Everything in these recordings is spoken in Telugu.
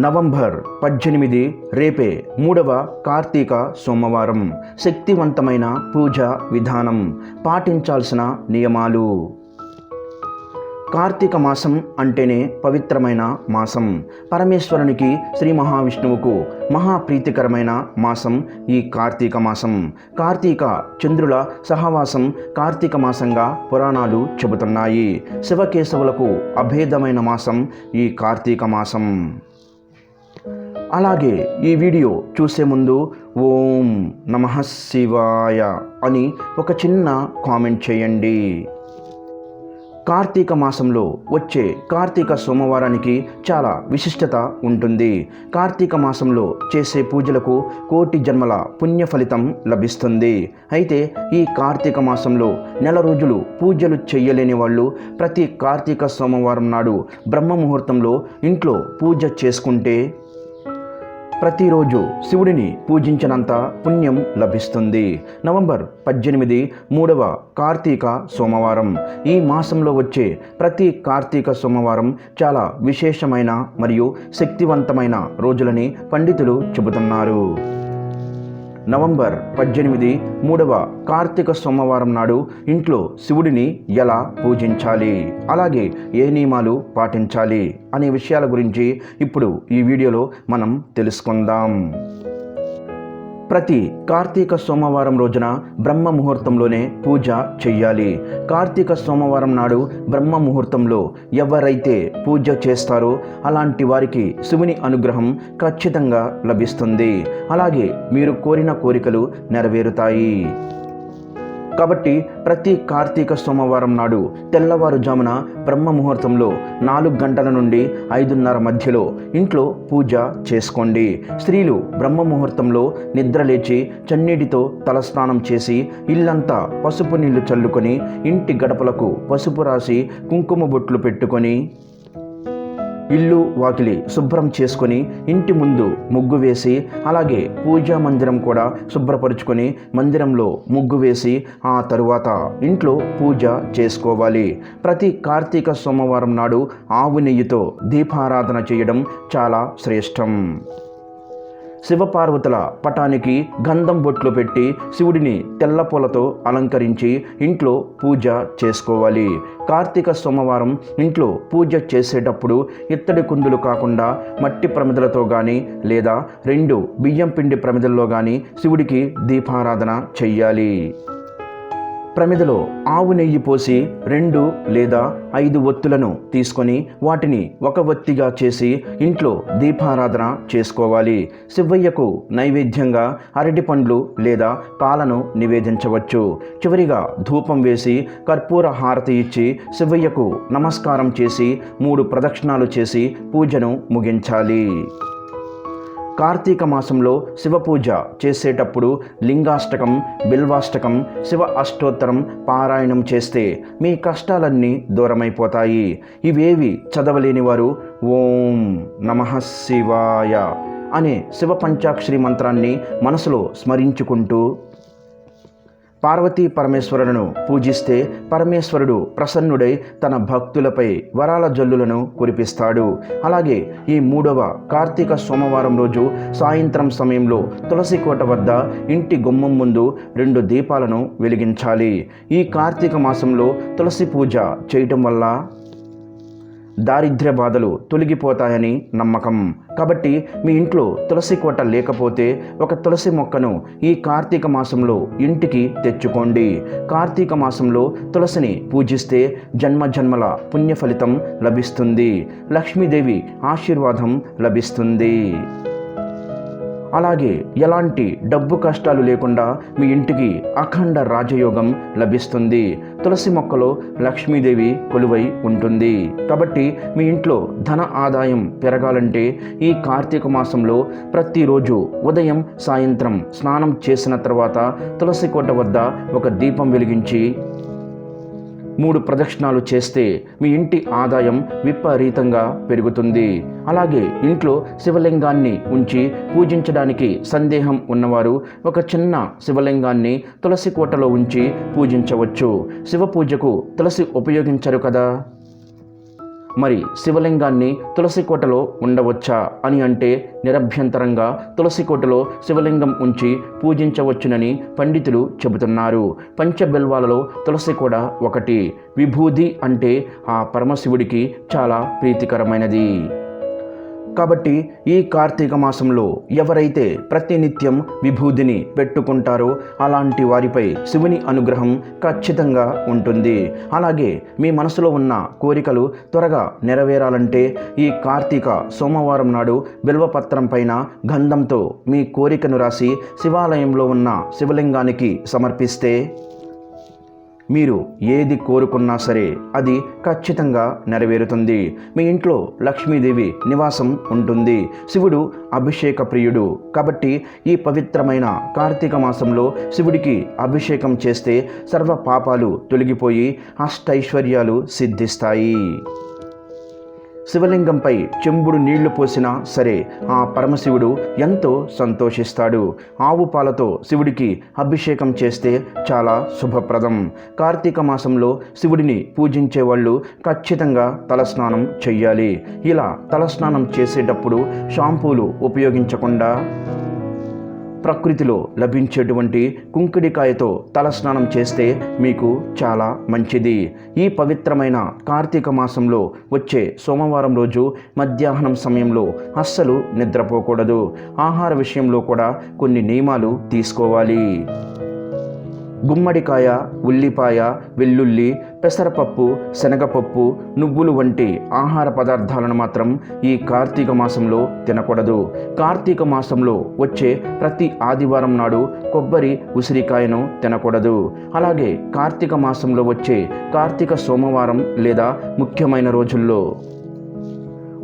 నవంబర్ పద్దెనిమిది రేపే మూడవ కార్తీక సోమవారం. శక్తివంతమైన పూజ విధానం పాటించాల్సిన నియమాలు. కార్తీక మాసం అంటేనే పవిత్రమైన మాసం. పరమేశ్వరునికి శ్రీ మహావిష్ణువుకు మహాప్రీతికరమైన మాసం ఈ కార్తీక మాసం. కార్తీక చంద్రుల సహవాసం కార్తీక మాసంగా పురాణాలు చెబుతున్నాయి. శివకేశవులకు అభేదమైన మాసం ఈ కార్తీక మాసం. అలాగే ఈ వీడియో చూసే ముందు ఓం నమ శివాయ అని ఒక చిన్న కామెంట్ చేయండి. కార్తీక మాసంలో వచ్చే కార్తీక సోమవారానికి చాలా విశిష్టత ఉంటుంది. కార్తీక మాసంలో చేసే పూజలకు కోటి జన్మల పుణ్య ఫలితం లభిస్తుంది. అయితే ఈ కార్తీక మాసంలో నెల రోజులు పూజలు చేయలేని వాళ్ళు ప్రతి కార్తీక సోమవారం నాడు బ్రహ్మ ముహూర్తంలో ఇంట్లో పూజ చేసుకుంటే ప్రతిరోజు శివుడిని పూజించినంత పుణ్యం లభిస్తుంది. నవంబర్ పద్దెనిమిది మూడవ కార్తీక సోమవారం. ఈ మాసంలో వచ్చే ప్రతి కార్తీక సోమవారం చాలా విశేషమైన మరియు శక్తివంతమైన రోజులని పండితులు చెబుతున్నారు. నవంబర్ పద్దెనిమిది మూడవ కార్తీక సోమవారం నాడు ఇంట్లో శివుడిని ఎలా పూజించాలి? అలాగే ఏ నియమాలు పాటించాలి? అనే విషయాల గురించి ఇప్పుడు ఈ వీడియోలో మనం తెలుసుకుందాం. ప్రతి కార్తీక సోమవారం రోజున బ్రహ్మ ముహూర్తంలోనే పూజ చెయ్యాలి. కార్తీక సోమవారం నాడు బ్రహ్మ ముహూర్తంలో ఎవరైతే పూజ చేస్తారో అలాంటి వారికి శివుని అనుగ్రహం ఖచ్చితంగా లభిస్తుంది. అలాగే మీరు కోరిన కోరికలు నెరవేరుతాయి. కాబట్టి ప్రతి కార్తీక సోమవారం నాడు తెల్లవారుజామున బ్రహ్మ ముహూర్తంలో నాలుగు గంటల నుండి ఐదున్నర మధ్యలో ఇంట్లో పూజ చేసుకోండి. స్త్రీలు బ్రహ్మ ముహూర్తంలో నిద్రలేచి చన్నీటితో తలస్నానం చేసి ఇల్లంతా పసుపు నీళ్ళు చల్లుకొని ఇంటి గడపలకు పసుపు రాసి కుంకుమ బొట్లు పెట్టుకొని ఇల్లు వాకిలి శుభ్రం చేసుకొని ఇంటి ముందు ముగ్గు వేసి అలాగే పూజా మందిరం కూడా శుభ్రపరుచుకొని మందిరంలో ముగ్గు వేసి ఆ తరువాత ఇంట్లో పూజ చేసుకోవాలి. ప్రతి కార్తీక సోమవారం నాడు ఆవు నెయ్యితో దీపారాధన చేయడం చాలా శ్రేష్టం. శివపార్వతుల పటానికి గంధం బొట్లు పెట్టి శివుడిని తెల్ల పూలతో అలంకరించి ఇంట్లో పూజ చేసుకోవాలి. కార్తీక సోమవారం ఇంట్లో పూజ చేసేటప్పుడు ఇత్తడి కుందులు కాకుండా మట్టి ప్రమిదలతో కానీ లేదా రెండు బియ్యం పిండి ప్రమిదల్లో కానీ శివుడికి దీపారాధన చెయ్యాలి. ప్రమిదలో ఆవు నెయ్యి పోసి రెండు లేదా ఐదు ఒత్తులను తీసుకొని వాటిని ఒక ఒత్తిగా చేసి ఇంట్లో దీపారాధన చేసుకోవాలి. శివయ్యకు నైవేద్యంగా అరటి పండ్లు లేదా పాలను నివేదించవచ్చు. చివరిగా ధూపం వేసి కర్పూర హారతి ఇచ్చి శివయ్యకు నమస్కారం చేసి మూడు ప్రదక్షిణాలు చేసి పూజను ముగించాలి. కార్తీక మాసంలో శివ పూజ చేసేటప్పుడు లింగాష్టకం బిల్వాష్టకం శివ అష్టోత్తరం పారాయణం చేస్తే మీ కష్టాలన్నీ దూరమైపోతాయి. ఇవేవి చదవలేని వారు ఓం నమ శివాయ అనే శివ పంచాక్షరి మంత్రాన్ని మనసులో స్మరించుకుంటూ పార్వతీ పరమేశ్వరులను పూజిస్తే పరమేశ్వరుడు ప్రసన్నుడై తన భక్తులపై వరాల జల్లులను కురిపిస్తాడు. అలాగే ఈ మూడవ కార్తీక సోమవారం రోజు సాయంత్రం సమయంలో తులసి కోట వద్ద ఇంటి గుమ్మం ముందు రెండు దీపాలను వెలిగించాలి. ఈ కార్తీక మాసంలో తులసి పూజ చేయటం వల్ల దారిద్ర్య బాధలు తొలగిపోతాయని నమ్మకం. కాబట్టి మీ ఇంట్లో తులసి కోట లేకపోతే ఒక తులసి మొక్కను ఈ కార్తీక మాసంలో ఇంటికి తెచ్చుకోండి. కార్తీక మాసంలో తులసిని పూజిస్తే జన్మ జన్మల పుణ్య ఫలితం లభిస్తుంది. లక్ష్మీదేవి ఆశీర్వాదం లభిస్తుంది. అలాగే ఎలాంటి డబ్బు కష్టాలు లేకుండా మీ ఇంటికి అఖండ రాజయోగం లభిస్తుంది. తులసి మొక్కలో లక్ష్మీదేవి కొలువై ఉంటుంది. కాబట్టి మీ ఇంట్లో ధన ఆదాయం పెరగాలంటే ఈ కార్తీక మాసంలో ప్రతిరోజు ఉదయం సాయంత్రం స్నానం చేసిన తర్వాత తులసి కోట వద్ద ఒక దీపం వెలిగించి మూడు ప్రదక్షిణాలు చేస్తే మీ ఇంటి ఆదాయం విపరీతంగా పెరుగుతుంది. అలాగే ఇంట్లో శివలింగాన్ని ఉంచి పూజించడానికి సందేహం ఉన్నవారు ఒక చిన్న శివలింగాన్ని తులసి కోటలో ఉంచి పూజించవచ్చు. శివ పూజకు తులసి ఉపయోగించరు కదా? మరి శివలింగాన్ని తులసి కోటలో ఉండవచ్చా అని అంటే నిరభ్యంతరంగా తులసి కోటలో శివలింగం ఉంచి పూజించవచ్చునని పండితులు చెబుతున్నారు. పంచబెల్వాలలో తులసి కూడా ఒకటి. విభూది అంటే ఆ పరమశివుడికి చాలా ప్రీతికరమైనది. కాబట్టి ఈ కార్తీక మాసంలో ఎవరైతే ప్రతినిత్యం విభూదిని పెట్టుకుంటారో అలాంటి వారిపై శివుని అనుగ్రహం ఖచ్చితంగా ఉంటుంది. అలాగే మీ మనసులో ఉన్న కోరికలు త్వరగా నెరవేరాలంటే ఈ కార్తీక సోమవారం నాడు బిల్వపత్రం పైన గంధంతో మీ కోరికను రాసి శివాలయంలో ఉన్న శివలింగానికి సమర్పిస్తే మీరు ఏది కోరుకున్నా సరే అది ఖచ్చితంగా నెరవేరుతుంది. మీ ఇంట్లో లక్ష్మీదేవి నివాసం ఉంటుంది. శివుడు అభిషేక ప్రియుడు కాబట్టి ఈ పవిత్రమైన కార్తీక మాసంలో శివుడికి అభిషేకం చేస్తే సర్వ పాపాలు తొలగిపోయి అష్టైశ్వర్యాలు సిద్ధిస్తాయి. శివలింగంపై చెంబుడు నీళ్ళు పోసినా సరే ఆ పరమశివుడు ఎంతో సంతోషిస్తాడు. ఆవు పాలతో శివుడికి అభిషేకం చేస్తే చాలా శుభప్రదం. కార్తీక మాసంలో శివుడిని పూజించే వాళ్ళు ఖచ్చితంగా తలస్నానం చెయ్యాలి. ఇలా తలస్నానం చేసేటప్పుడు షాంపూలు ఉపయోగించకుండా ప్రకృతిలో లభించేటువంటి కుంకుడికాయతో తలస్నానం చేస్తే మీకు చాలా మంచిది. ఈ పవిత్రమైన కార్తీక మాసంలో వచ్చే సోమవారం రోజు మధ్యాహ్నం సమయంలో అస్సలు నిద్రపోకూడదు. ఆహార విషయంలో కూడా కొన్ని నియమాలు తీసుకోవాలి. గుమ్మడికాయ ఉల్లిపాయ వెల్లుల్లి పెసరపప్పు శనగపప్పు నువ్వులు వంటి ఆహార పదార్థాలను మాత్రం ఈ కార్తీక మాసంలో తినకూడదు. కార్తీక మాసంలో వచ్చే ప్రతి ఆదివారం నాడు కొబ్బరి ఉసిరికాయను తినకూడదు. అలాగే కార్తీక మాసంలో వచ్చే కార్తీక సోమవారం లేదా ముఖ్యమైన రోజుల్లో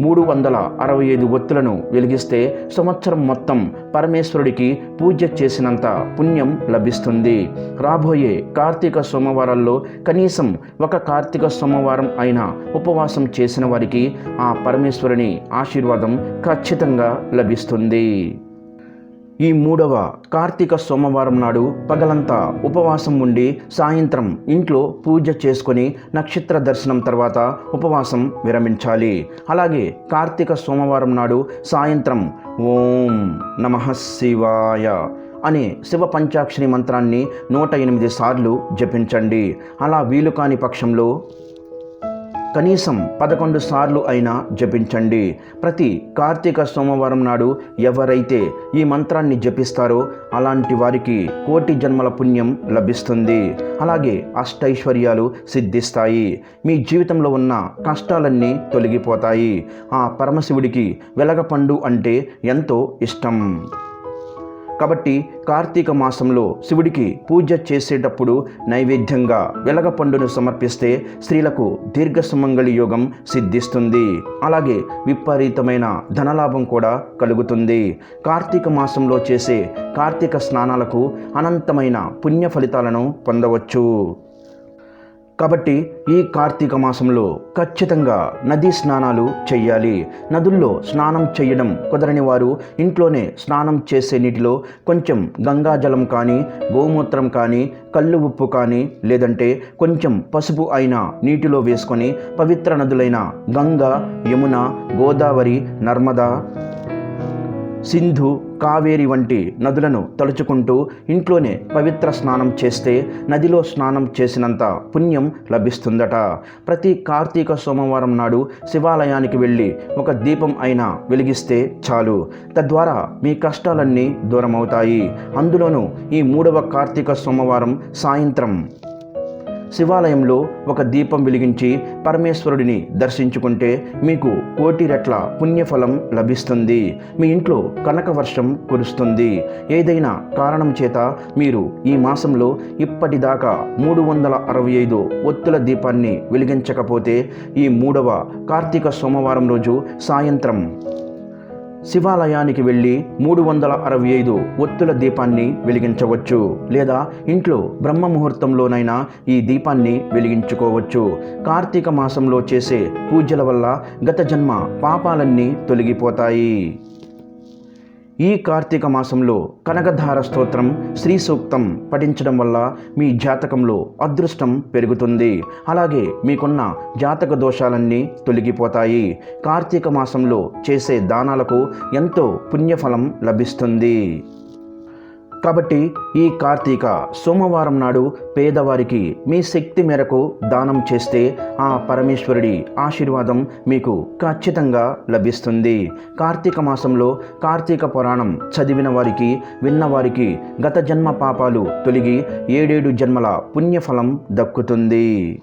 మూడు వందల అరవై ఐదు ఒత్తులను వెలిగిస్తే సంవత్సరం మొత్తం పరమేశ్వరుడికి పూజ చేసినంత పుణ్యం లభిస్తుంది. రాబోయే కార్తీక సోమవారాల్లో కనీసం ఒక కార్తీక సోమవారం అయినా ఉపవాసం చేసిన వారికి ఆ పరమేశ్వరుని ఆశీర్వాదం ఖచ్చితంగా లభిస్తుంది. ఈ మూడవ కార్తీక సోమవారం నాడు పగలంతా ఉపవాసం ఉండి సాయంత్రం ఇంట్లో పూజ చేసుకొని నక్షత్ర దర్శనం తర్వాత ఉపవాసం విరమించాలి. అలాగే కార్తీక సోమవారం నాడు సాయంత్రం ఓం నమ శివాయ అనే శివ పంచాక్షరి మంత్రాన్ని నూట ఎనిమిది సార్లు జపించండి. అలా వీలు కాని పక్షంలో కనీసం పదకొండు సార్లు అయినా జపించండి. ప్రతి కార్తీక సోమవారం నాడు ఎవరైతే ఈ మంత్రాన్ని జపిస్తారో అలాంటి వారికి కోటి జన్మల పుణ్యం లభిస్తుంది. అలాగే అష్టైశ్వర్యాలు సిద్ధిస్తాయి. మీ జీవితంలో ఉన్న కష్టాలన్నీ తొలగిపోతాయి. ఆ పరమశివుడికి వెలగపండు అంటే ఎంతో ఇష్టం. కాబట్టి కార్తీక మాసంలో శివుడికి పూజ చేసేటప్పుడు నైవేద్యంగా వెలగపండును సమర్పిస్తే స్త్రీలకు దీర్ఘ సుమంగళి యోగం సిద్ధిస్తుంది. అలాగే విపరీతమైన ధనలాభం కూడా కలుగుతుంది. కార్తీక మాసంలో చేసే కార్తీక స్నానాలకు అనంతమైన పుణ్య ఫలితాలను పొందవచ్చు. కాబట్టి ఈ కార్తీక మాసంలో ఖచ్చితంగా నదీ స్నానాలు చేయాలి నదుల్లో స్నానం చేయడం కుదరని వారు ఇంట్లోనే స్నానం చేసే నీటిలో కొంచెం గంగాజలం కానీ గోమూత్రం కానీ కళ్ళు ఉప్పు కానీ లేదంటే కొంచెం పసుపు అయిన నీటిలో వేసుకొని పవిత్ర నదులైన గంగా యమున గోదావరి నర్మదా సింధు కావేరి వంటి నదులను తలుచుకుంటూ ఇంట్లోనే పవిత్ర స్నానం చేస్తే నదిలో స్నానం చేసినంత పుణ్యం లభిస్తుందట. ప్రతి కార్తీక సోమవారం నాడు శివాలయానికి వెళ్ళి ఒక దీపం అయినా వెలిగిస్తే చాలు. తద్వారా మీ కష్టాలన్నీ దూరమవుతాయి. అందులోనూ ఈ మూడవ కార్తీక సోమవారం సాయంత్రం. శివాలయంలో ఒక దీపం వెలిగించి పరమేశ్వరుడిని దర్శించుకుంటే మీకు కోటి రెట్ల పుణ్యఫలం లభిస్తుంది. మీ ఇంట్లో కనక వర్షం కురుస్తుంది. ఏదైనా కారణం చేత మీరు ఈ మాసంలో ఇప్పటిదాకా మూడు వందల అరవై ఐదు ఒత్తుల దీపాన్ని వెలిగించకపోతే ఈ మూడవ కార్తీక సోమవారం రోజు సాయంత్రం శివాలయానికి వెళ్ళి మూడు వందల అరవై ఐదు ఒత్తుల దీపాన్ని వెలిగించవచ్చు లేదా ఇంట్లో బ్రహ్మ ముహూర్తంలోనైనా ఈ దీపాన్ని వెలిగించుకోవచ్చు. కార్తీక మాసంలో చేసే పూజల వల్ల గత జన్మ పాపాలన్నీ తొలగిపోతాయి. ఈ కార్తీక మాసంలో కనకధార స్తోత్రం శ్రీ సూక్తం పఠించడం వల్ల మీ జాతకంలో అదృష్టం పెరుగుతుంది. అలాగే మీకున్న జాతక దోషాలన్నీ తొలగిపోతాయి. కార్తీక మాసంలో చేసే దానాలకు ఎంతో పుణ్యఫలం లభిస్తుంది. కాబట్టి ఈ కార్తీక సోమవారం నాడు పేదవారికి మీ శక్తి మేరకు దానం చేస్తే ఆ పరమేశ్వరుడి ఆశీర్వాదం మీకు ఖచ్చితంగా లభిస్తుంది. కార్తీక మాసంలో కార్తీక పురాణం చదివిన వారికి విన్నవారికి గత జన్మ పాపాలు తొలగి ఏడేడు జన్మల పుణ్యఫలం దక్కుతుంది.